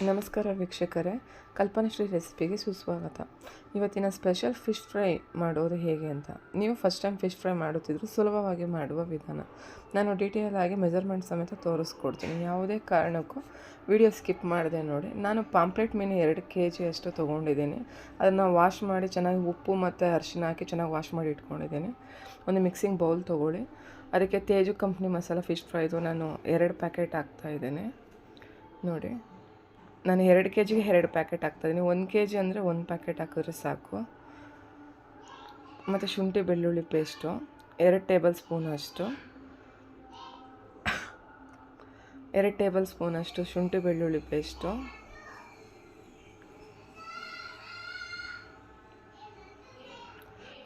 ನಮಸ್ಕಾರ ವೀಕ್ಷಕರೇ ಕಲ್ಪನಶ್ರೀ ರೆಸಿಪಿಗೆ ಸುಸ್ವಾಗತ. ಇವತ್ತಿನ ಸ್ಪೆಷಲ್ ಫಿಶ್ ಫ್ರೈ ಮಾಡೋದು ಹೇಗೆ ಅಂತ. ನೀವು ಫಸ್ಟ್ ಟೈಮ್ ಫಿಶ್ ಫ್ರೈ ಮಾಡುತ್ತಿದ್ರು ಸುಲಭವಾಗಿ ಮಾಡುವ ವಿಧಾನ. ನಾನು ಡೀಟೇಲ್ ಆಗಿ ಮೆಜರ್ಮೆಂಟ್ ಸಮೇತ ತೋರಿಸ್ಕೊಡ್ತೀನಿ. ಯಾವುದೇ ಕಾರಣಕ್ಕೂ ವಿಡಿಯೋ ಸ್ಕಿಪ್ ಮಾಡಿದೆ ನೋಡಿ. ನಾನು ಪಾಂಪ್ಲೆಟ್ ಮೀನು ಎರಡು ಕೆ ಜಿ ಅಷ್ಟು ತೊಗೊಂಡಿದ್ದೀನಿ. ಅದನ್ನು ವಾಶ್ ಮಾಡಿ ಚೆನ್ನಾಗಿ ಉಪ್ಪು ಮತ್ತು ಅರಿಶಿನ ಹಾಕಿ ಚೆನ್ನಾಗಿ ವಾಶ್ ಮಾಡಿ ಇಟ್ಕೊಂಡಿದ್ದೀನಿ. ಒಂದು ಮಿಕ್ಸಿಂಗ್ ಬೌಲ್ ತೊಗೊಳ್ಳಿ. ಅದಕ್ಕೆ ತೇಜು ಕಂಪ್ನಿ ಮಸಾಲ ಫಿಶ್ ಫ್ರೈದು ನಾನು ಎರಡು ಪ್ಯಾಕೆಟ್ ಹಾಕ್ತಾಯಿದ್ದೇನೆ ನೋಡಿ. ನಾನು ಎರಡು ಕೆ ಜಿಗೆ ಎರಡು ಪ್ಯಾಕೆಟ್ ಹಾಕ್ತಾಯಿದ್ದೀನಿ ಒಂದು ಕೆ ಜಿ ಅಂದರೆ ಒಂದು ಪ್ಯಾಕೆಟ್ ಹಾಕಿದ್ರೆ ಸಾಕು. ಮತ್ತು ಶುಂಠಿ ಬೆಳ್ಳುಳ್ಳಿ ಪೇಸ್ಟು ಎರಡು ಟೇಬಲ್ ಸ್ಪೂನ್ ಅಷ್ಟು. ಎರಡು ಟೇಬಲ್ ಸ್ಪೂನ್ ಅಷ್ಟು ಶುಂಠಿ ಬೆಳ್ಳುಳ್ಳಿ ಪೇಸ್ಟು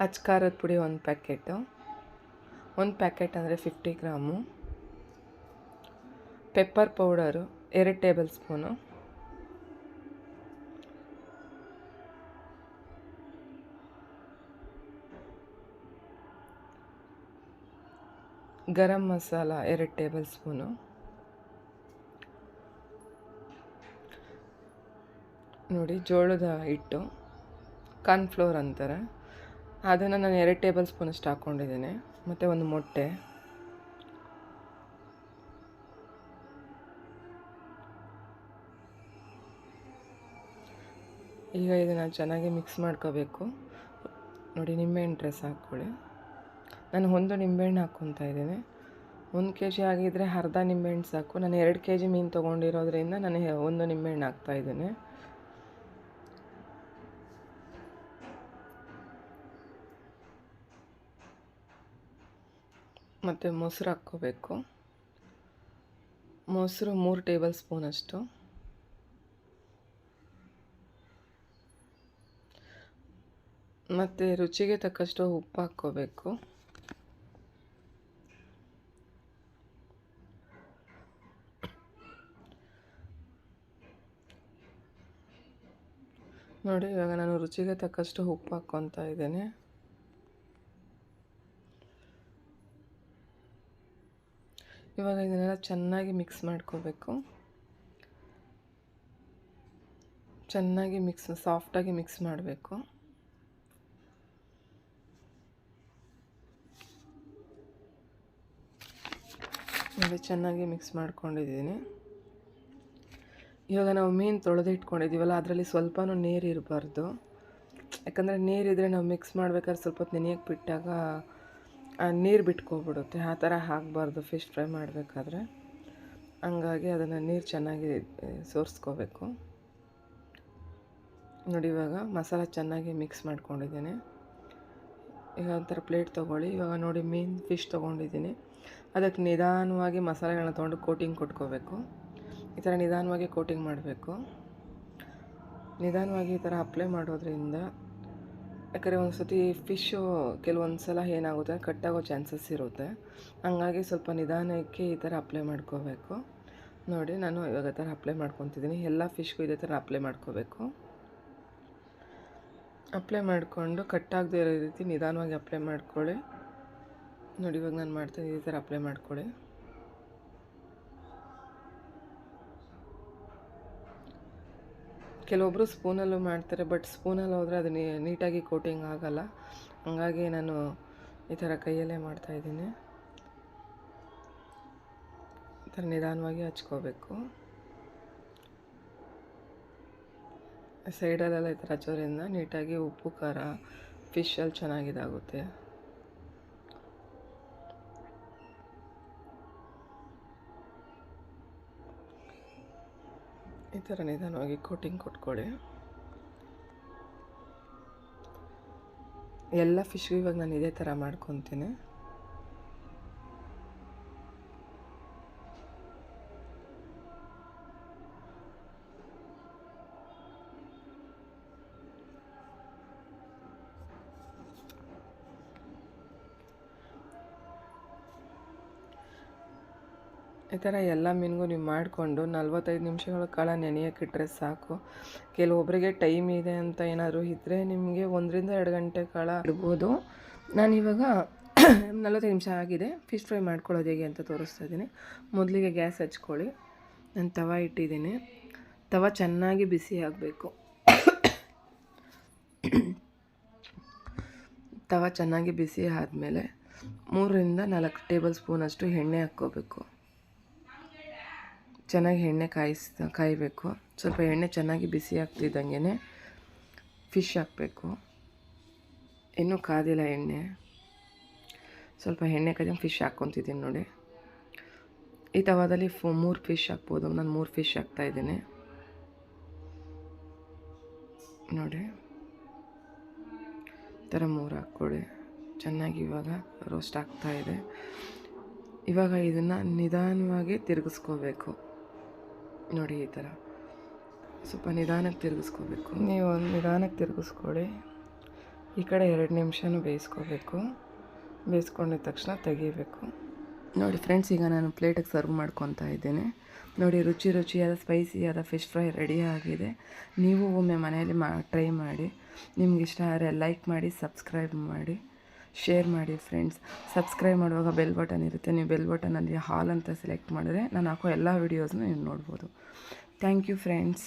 ಅಚ್ಕಾರದ ಪುಡಿ ಒಂದು ಪ್ಯಾಕೆಟು ಒಂದು ಪ್ಯಾಕೆಟ್ ಅಂದರೆ ಫಿಫ್ಟಿ ಗ್ರಾಮು. ಪೆಪ್ಪರ್ ಪೌಡರು ಎರಡು ಟೇಬಲ್ ಸ್ಪೂನು ಗರಂ ಮಸಾಲ ಎರಡು ಟೇಬಲ್ ಸ್ಪೂನು. ನೋಡಿ, ಜೋಳದ ಹಿಟ್ಟು, ಕಾರ್ನ್ಫ್ಲೋರ್ ಅಂತಾರೆ. ಅದನ್ನು ನಾನು ಎರಡು ಟೇಬಲ್ ಸ್ಪೂನಷ್ಟು ಹಾಕ್ಕೊಂಡಿದ್ದೀನಿ. ಮತ್ತು ಒಂದು ಮೊಟ್ಟೆ. ಈಗ ಇದನ್ನು ಚೆನ್ನಾಗಿ ಮಿಕ್ಸ್ ಮಾಡ್ಕೋಬೇಕು. ನೋಡಿ ನಿಂಬೆಹಣ್ಣು ಡ್ರೆಸ್ ಹಾಕ್ಕೊಳ್ಳಿ. ನಾನು ಒಂದು ನಿಂಬೆಹಣ್ಣು ಹಾಕ್ಕೊತಾ ಇದ್ದೀನಿ. ಒಂದು ಕೆ ಜಿ ಆಗಿದ್ದರೆ ಅರ್ಧ ನಿಂಬೆಹಣ್ಣು ಸಾಕು. ನಾನು ಎರಡು ಕೆ ಜಿ ಮೀನು ತೊಗೊಂಡಿರೋದ್ರಿಂದ ನಾನು ಒಂದು ನಿಂಬೆಹಣ್ಣು ಹಾಕ್ತಾಯಿದ್ದೀನಿ ಮತ್ತು ಮೊಸರು ಹಾಕ್ಕೋಬೇಕು. ಮೊಸರು ಮೂರು ಟೇಬಲ್ ಸ್ಪೂನಷ್ಟು ಮತ್ತು ರುಚಿಗೆ ತಕ್ಕಷ್ಟು ಉಪ್ಪು ಹಾಕ್ಕೋಬೇಕು. ನೋಡಿ, ಇವಾಗ ನಾನು ರುಚಿಗೆ ತಕ್ಕಷ್ಟು ಉಪ್ಪು ಹಾಕ್ಕೊತಾ ಇದ್ದೇನೆ. ಇವಾಗ ಇದನ್ನೆಲ್ಲ ಚೆನ್ನಾಗಿ ಮಿಕ್ಸ್ ಮಾಡ್ಕೋಬೇಕು. ಚೆನ್ನಾಗಿ ಮಿಕ್ಸ್ ಸಾಫ್ಟಾಗಿ ಮಿಕ್ಸ್ ಮಾಡಬೇಕು. ಚೆನ್ನಾಗಿ ಮಿಕ್ಸ್ ಮಾಡ್ಕೊಂಡಿದ್ದೀನಿ. ಇವಾಗ ನಾವು ಮೀನು ತೊಳೆದು ಇಟ್ಕೊಂಡಿದ್ದೀವಲ್ಲ, ಅದರಲ್ಲಿ ಸ್ವಲ್ಪನೂ ನೀರು ಇರಬಾರ್ದು. ಯಾಕಂದರೆ ನೀರಿದ್ರೆ ನಾವು ಮಿಕ್ಸ್ ಮಾಡ್ಬೇಕಾದ್ರೆ ಸ್ವಲ್ಪ ಹೊತ್ತು ನೆನೆಯಕ್ಕೆ ಬಿಟ್ಟಾಗ ನೀರು ಬಿಟ್ಕೊಬಿಡುತ್ತೆ. ಆ ಥರ ಹಾಕಬಾರ್ದು ಫಿಶ್ ಫ್ರೈ ಮಾಡಬೇಕಾದ್ರೆ. ಹಂಗಾಗಿ ಅದನ್ನು ನೀರು ಚೆನ್ನಾಗಿ ಸೋರಿಸ್ಕೋಬೇಕು. ನೋಡಿ ಇವಾಗ ಮಸಾಲ ಚೆನ್ನಾಗಿ ಮಿಕ್ಸ್ ಮಾಡ್ಕೊಂಡಿದ್ದೀನಿ. ಈಗ ಒಂಥರ ಪ್ಲೇಟ್ ತೊಗೊಳ್ಳಿ. ಇವಾಗ ನೋಡಿ ಮೀನು ಫಿಶ್ ತೊಗೊಂಡಿದ್ದೀನಿ. ಅದಕ್ಕೆ ನಿಧಾನವಾಗಿ ಮಸಾಲೆಗಳನ್ನ ತೊಗೊಂಡು ಕೋಟಿಂಗ್ ಕೊಟ್ಕೋಬೇಕು. ಈ ಥರ ನಿಧಾನವಾಗಿ ಕೋಟಿಂಗ್ ಮಾಡಬೇಕು. ನಿಧಾನವಾಗಿ ಈ ಥರ ಅಪ್ಲೈ ಮಾಡೋದ್ರಿಂದ ಯಾಕಂದರೆ ಒಂದು ಸತಿ ಫಿಶ್ಶು ಕೆಲವೊಂದು ಸಲ ಏನಾಗುತ್ತೆ, ಕಟ್ಟಾಗೋ ಚಾನ್ಸಸ್ ಇರುತ್ತೆ. ಹಂಗಾಗಿ ಸ್ವಲ್ಪ ನಿಧಾನಕ್ಕೆ ಈ ಥರ ಅಪ್ಲೈ ಮಾಡ್ಕೋಬೇಕು. ನೋಡಿ, ನಾನು ಇವಾಗ ಥರ ಅಪ್ಲೈ ಮಾಡ್ಕೊತಿದ್ದೀನಿ. ಎಲ್ಲ ಫಿಶ್ಗೂ ಇದೇ ಥರ ಅಪ್ಲೈ ಮಾಡ್ಕೋಬೇಕು. ಅಪ್ಲೈ ಮಾಡಿಕೊಂಡು ಕಟ್ಟಾಗದೆ ಇರೋ ರೀತಿ ನಿಧಾನವಾಗಿ ಅಪ್ಲೈ ಮಾಡ್ಕೊಳ್ಳಿ. ನೋಡಿ, ಇವಾಗ ನಾನು ಮಾಡ್ತೀನಿ ಈ ಥರ ಅಪ್ಲೈ ಮಾಡ್ಕೊಳ್ಳಿ. ಕೆಲವೊಬ್ಬರು ಸ್ಪೂನಲ್ಲೂ ಮಾಡ್ತಾರೆ ಬಟ್ ಸ್ಪೂನಲ್ಲಿ ಹೋದರೆ ಅದು ನೀಟಾಗಿ ಕೋಟಿಂಗ್ ಆಗಲ್ಲ. ಹಂಗಾಗಿ ನಾನು ಈ ಥರ ಕೈಯಲ್ಲೇ ಮಾಡ್ತಾಯಿದ್ದೀನಿ ಈ ಥರ ನಿಧಾನವಾಗಿ ಹಚ್ಕೋಬೇಕು. ಸೈಡಲ್ಲೆಲ್ಲ ಈ ಥರ ಹಚ್ಚೋದ್ರಿಂದ ನೀಟಾಗಿ ಉಪ್ಪು, ಖಾರ ಫಿಶಲ್ಲಿ ಚೆನ್ನಾಗಿದಾಗುತ್ತೆ. ಈ ಥರ ನಿಧಾನವಾಗಿ ಕೋಟಿಂಗ್ ಕೊಟ್ಕೊಳ್ಳಿ. ಎಲ್ಲ ಫಿಶ್ಗೂ ಇವಾಗ ನಾನು ಇದೇ ಥರ ಮಾಡ್ಕೊತೀನಿ. ಈ ಥರ ಎಲ್ಲ ಮೀನಿಗೂ ನೀವು ಮಾಡಿಕೊಂಡು ನಲ್ವತ್ತೈದು ನಿಮಿಷಗಳ ಕಾಲ ನೆನೆಯೋಕ್ಕಿಟ್ರೆ ಸಾಕು. ಕೆಲವೊಬ್ಬರಿಗೆ ಟೈಮ್ ಇದೆ ಅಂತ ಏನಾದರೂ ಇದ್ದರೆ ನಿಮಗೆ ಒಂದರಿಂದ ಎರಡು ಗಂಟೆ ಕಾಲ ಇಡ್ಬೋದು. ನಾನಿವಾಗ ನಲ್ವತ್ತೈದು ನಿಮಿಷ ಆಗಿದೆ. ಫಿಶ್ ಫ್ರೈ ಮಾಡ್ಕೊಳ್ಳೋದು ಹೇಗೆ ಅಂತ ತೋರಿಸ್ತಾ ಇದ್ದೀನಿ. ಮೊದಲಿಗೆ ಗ್ಯಾಸ್ ಹಚ್ಕೊಳ್ಳಿ. ನಾನು ತವ ಇಟ್ಟಿದ್ದೀನಿ. ತವ ಚೆನ್ನಾಗಿ ಬಿಸಿ ಆಗಬೇಕು. ತವ ಚೆನ್ನಾಗಿ ಬಿಸಿ ಆದಮೇಲೆ ಮೂರರಿಂದ ನಾಲ್ಕು ಟೇಬಲ್ ಸ್ಪೂನಷ್ಟು ಎಣ್ಣೆ ಹಾಕ್ಕೋಬೇಕು. ಚೆನ್ನಾಗಿ ಎಣ್ಣೆ ಕಾಯಿಸ್, ಕಾಯಬೇಕು. ಸ್ವಲ್ಪ ಎಣ್ಣೆ ಚೆನ್ನಾಗಿ ಬಿಸಿ ಆಗ್ತಿದ್ದಂಗೆ ಫಿಶ್ ಹಾಕಬೇಕು. ಇನ್ನೂ ಕಾದಿಲ್ಲ ಎಣ್ಣೆ. ಸ್ವಲ್ಪ ಎಣ್ಣೆ ಕಾಯ್ದು ಫಿಶ್ ಹಾಕ್ಕೊತಿದ್ದೀನಿ ನೋಡಿ. ಈ ತವಾದಲ್ಲಿ ಫೋ, ಮೂರು ಫಿಶ್ ಹಾಕ್ಬೋದು. ನಾನು ಮೂರು ಫಿಶ್ ಹಾಕ್ತಾಯಿದ್ದೀನಿ ನೋಡಿ. ಈ ಥರ ಮೂರು ಹಾಕ್ಕೊಡಿ. ಚೆನ್ನಾಗಿ ಇವಾಗ ರೋಸ್ಟ್ ಆಗ್ತಾ ಇದೆ. ಇವಾಗ ಇದನ್ನು ನಿಧಾನವಾಗಿ ತಿರುಗಿಸ್ಕೋಬೇಕು. ನೋಡಿ ಈ ಥರ. ಸ್ವಲ್ಪ ನಿಧಾನಕ್ಕೆ ತಿರುಗಿಸ್ಕೋಬೇಕು. ನೀವು ಒಂದು ನಿಧಾನಕ್ಕೆ ತಿರುಗಿಸ್ಕೊಳ್ಳಿ ಈ ಕಡೆ ಎರಡು ನಿಮಿಷನೂ ಬೇಯಿಸ್ಕೋಬೇಕು. ಬೇಯಿಸ್ಕೊಂಡಿದ ತಕ್ಷಣ ತೆಗಿಬೇಕು. ನೋಡಿ ಫ್ರೆಂಡ್ಸ್ ಈಗ ನಾನು ಪ್ಲೇಟಿಗೆ ಸರ್ವ್ ಮಾಡ್ಕೊತಾ ಇದ್ದೇನೆ. ನೋಡಿ ರುಚಿ ರುಚಿಯಾದ ಸ್ಪೈಸಿಯಾದ ಫಿಶ್ ಫ್ರೈ ರೆಡಿ ಆಗಿದೆ. ನೀವು ಒಮ್ಮೆ ಮನೆಯಲ್ಲಿ ಮಾ ಟ್ರೈ ಮಾಡಿ. ನಿಮ್ಗೆ ಇಷ್ಟ ಆದರೆ ಲೈಕ್ ಮಾಡಿ ಸಬ್ಸ್ಕ್ರೈಬ್ ಮಾಡಿ. ಶೇರ್ ಮಾಡಿ ಫ್ರೆಂಡ್ಸ್ ಸಬ್ಸ್ಕ್ರೈಬ್ ಮಾಡುವಾಗ ಬೆಲ್ ಬಟನ್ ಇರುತ್ತೆ. ನೀವು ಬೆಲ್ ಬಟನಲ್ಲಿ ಹಾಲ್ ಅಂತ ಸೆಲೆಕ್ಟ್ ಮಾಡಿದ್ರೆ ನಾನು ಹಾಕೋ ಎಲ್ಲ ವೀಡಿಯೋಸ್ನ ನೀವು ನೋಡ್ಬೋದು. Thank you friends